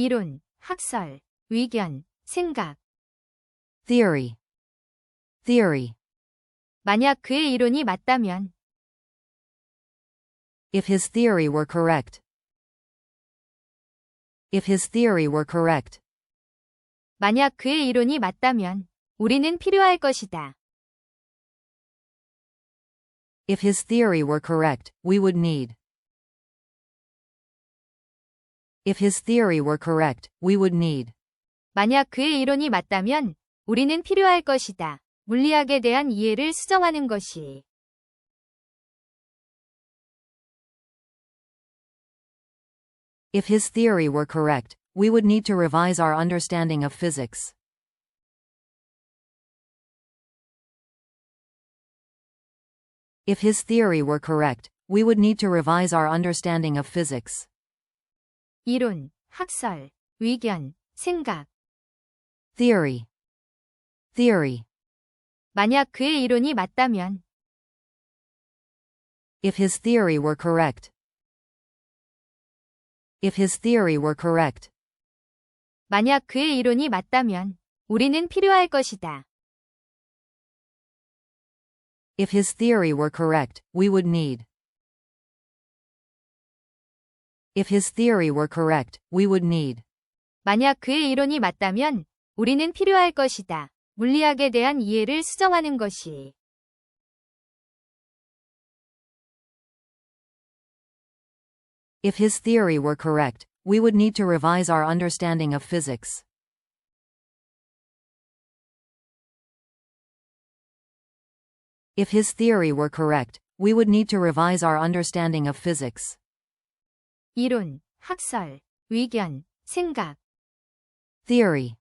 이론, 학설, 의견, 생각. theory, theory. 만약 그의 이론이 맞다면 If his theory were correct. If his theory were correct. 만약 그의 이론이 맞다면 우리는 필요할 것이다. If his theory were correct, we would need. If his theory were correct, we would need. 만약 그의 이론이 맞다면 우리는 필요할 것이다. 물리학에 대한 이해를 수정하는 것이 If his theory were correct, we would need to revise our understanding of physics. If his theory were correct, we would need to revise our understanding of physics. 이론, 학설, 의견, 생각. Theory. Theory. 만약 그의 이론이 맞다면 If his theory were correct. If his theory were correct. 만약 그의 이론이 맞다면 우리는 필요할 것이다. If his theory were correct, we would need. If his theory were correct, we would need. 만약 그의 이론이 맞다면 우리는 필요할 것이다. 물리학에 대한 이해를 수정하는 것이 If his theory were correct, we would need to revise our understanding of physics. If his theory were correct, we would need to revise our understanding of physics. 이론, 학설, 의견, 생각. Theory.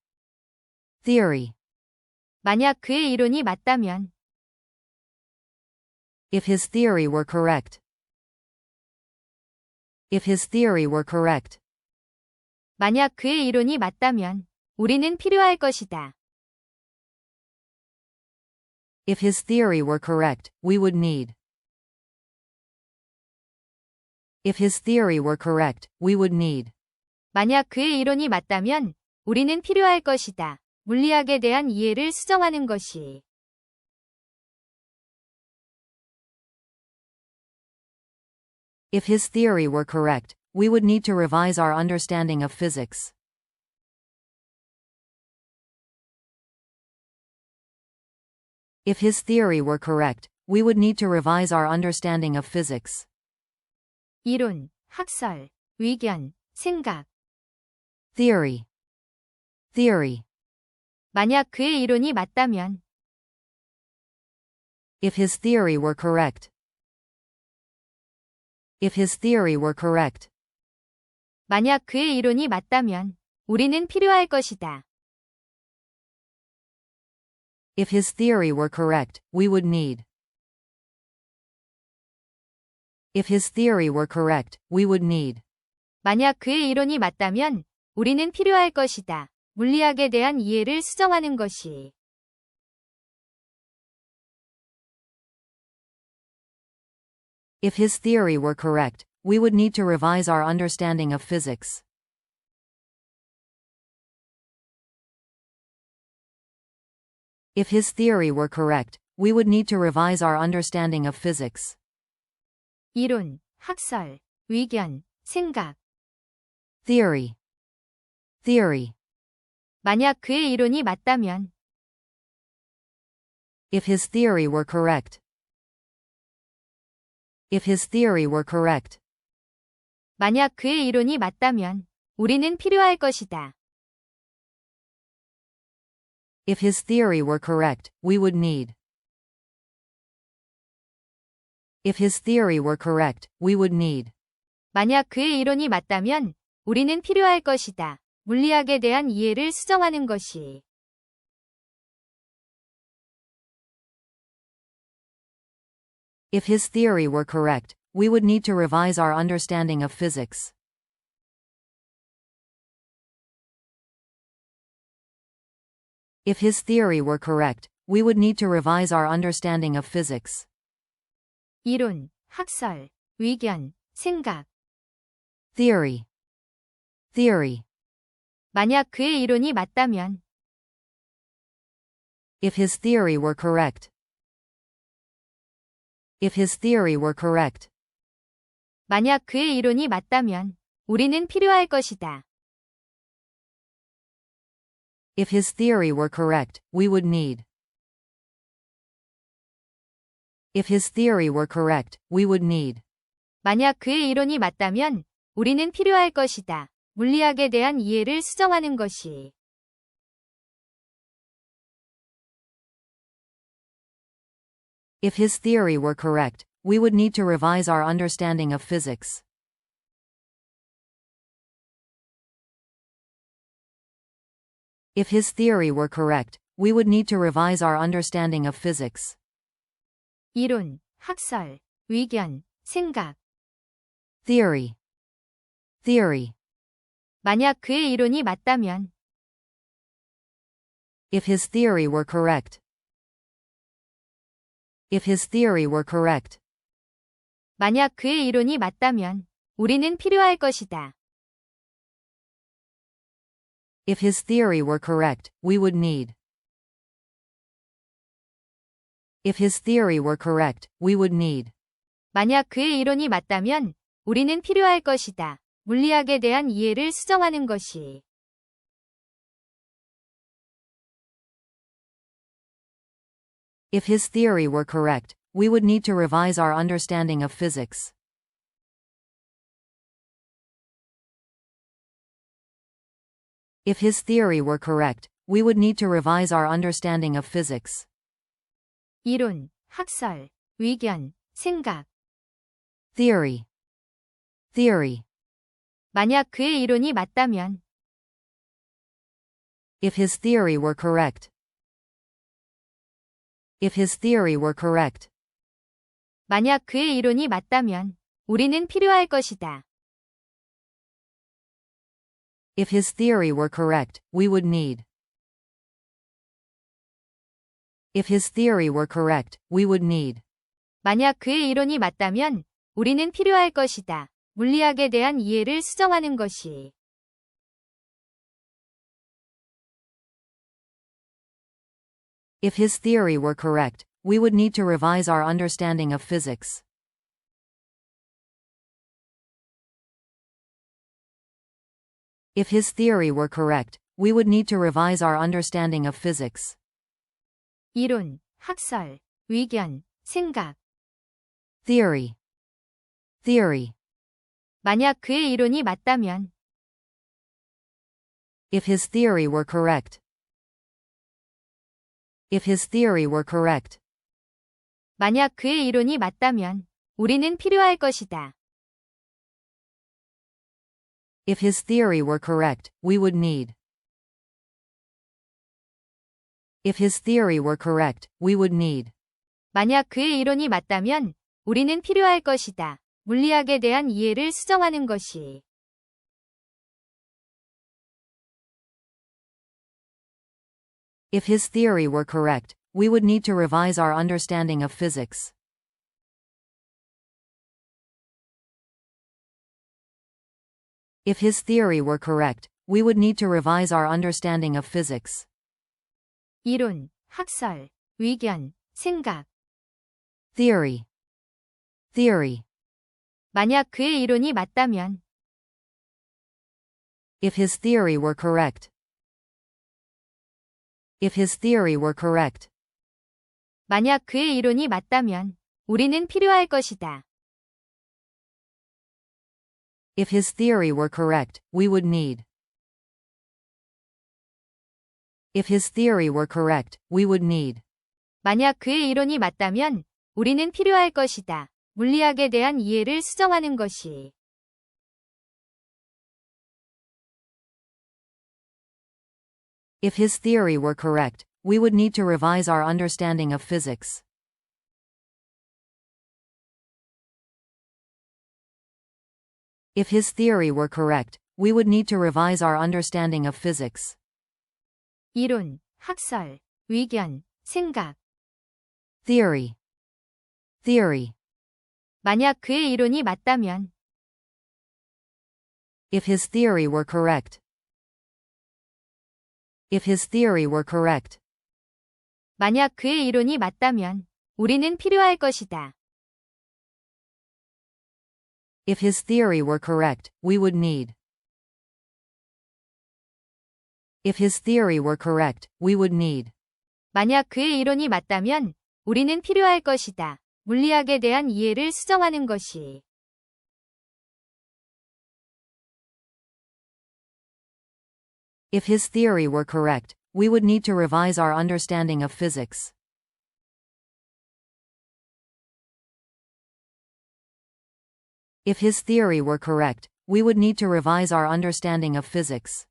Theory. 만약 그의 이론이 맞다면 If his theory were correct. If his theory were correct. 만약 그의 이론이 맞다면 우리는 필요할 것이다. If his theory were correct, we would need. If his theory were correct, we would need. 만약 그의 이론이 맞다면 우리는 필요할 것이다. 물리학에 대한 이해를 수정하는 것이 If his theory were correct, we would need to revise our understanding of physics. If his theory were correct, we would need to revise our understanding of physics. 이론, 학설, 의견, 생각. Theory. Theory. 만약 그의 이론이 맞다면 If his theory were correct. If his theory were correct. 만약 그의 이론이 맞다면 우리는 필요할 것이다. If his theory were correct, we would need. If his theory were correct, we would need. 만약 그의 이론이 맞다면 우리는 필요할 것이다. 물리학에 대한 이해를 수정하는 것이 If his theory were correct, we would need to revise our understanding of physics. If his theory were correct, we would need to revise our understanding of physics. 이론, 학설, 의견, 생각. Theory. Theory. 만약 그의 이론이 맞다면 If his theory were correct. If his theory were correct. 만약 그의 이론이 맞다면 우리는 필요할 것이다. If his theory were correct, we would need. If his theory were correct, we would need. 만약 그의 이론이 맞다면 우리는 필요할 것이다. 물리학에 대한 이해를 수정하는 것이 If his theory were correct, we would need to revise our understanding of physics. If his theory were correct, we would need to revise our understanding of physics. 이론, 학설, 의견, 생각. Theory. Theory. 만약 그의 이론이 맞다면, If his theory were correct. If his theory were correct. 만약 그의 이론이 맞다면, 우리는 필요할 것이다. If his theory were correct, we would need. If his theory were correct, we would need. 만약 그의 이론이 맞다면, 우리는 필요할 것이다. 물리학에 대한 이해를 수정하는 것이. If his theory were correct, we would need to revise our understanding of physics. If his theory were correct, we would need to revise our understanding of physics. 이론, 학설, 의견, 생각. Theory. Theory. 만약 그의 이론이 맞다면, If his theory were correct. If his theory were correct. 만약 그의 이론이 맞다면, 우리는 필요할 것이다. If his theory were correct, we would need. If his theory were correct, we would need. 만약 그의 이론이 맞다면, 우리는 필요할 것이다. 물리학에 대한 이해를 수정하는 것이. If his theory were correct, we would need to revise our understanding of physics. If his theory were correct, we would need to revise our understanding of physics. 이론, 학설, 의견, 생각. Theory. Theory. 만약 그의 이론이 맞다면, If his theory were correct. If his theory were correct. 만약 그의 이론이 맞다면, 우리는 필요할 것이다. If his theory were correct, we would need. If his theory were correct, we would need. 만약 그의 이론이 맞다면, 우리는 필요할 것이다. 물리학에 대한 이해를 수정하는 것이. If his theory were correct, we would need to revise our understanding of physics. If his theory were correct, we would need to revise our understanding of physics. 이론, 학설, 의견, 생각. Theory. Theory. 만약 그의 이론이 맞다면, If his theory were correct. If his theory were correct. 만약 그의 이론이 맞다면, 우리는 필요할 것이다. If his theory were correct, we would need. If his theory were correct, we would need. 만약 그의 이론이 맞다면, 우리는 필요할 것이다. 물리학에 대한 이해를 수정하는 것이. If his theory were correct, we would need to revise our understanding of physics. If his theory were correct, we would need to revise our understanding of physics. 이론, 학설, 의견, 생각. Theory. Theory. 만약 그의 이론이 맞다면, If his theory were correct. If his theory were correct. 만약 그의 이론이 맞다면, 우리는 필요할 것이다. If his theory were correct, we would need. If his theory were correct, we would need. 만약 그의 이론이 맞다면, 우리는 필요할 것이다. 물리학에 대한 이해를 수정하는 것이. If his theory were correct, we would need to revise our understanding of physics. If his theory were correct, we would need to revise our understanding of physics. 이론, 학설, 의견, 생각. Theory. Theory. 만약 그의 이론이 맞다면, If his theory were correct. If his theory were correct, 만약 그의 이론이 맞다면 우리는 필요할 것이다. if his theory were correct, we would need. If his theory were correct, we would need. 만약 그의 이론이 맞다면 우리는 필요할 것이다. 물리학에 대한 이해를 수정하는 것이 If his theory were correct, we would need to revise our understanding of physics. If his theory were correct, we would need to revise our understanding of physics.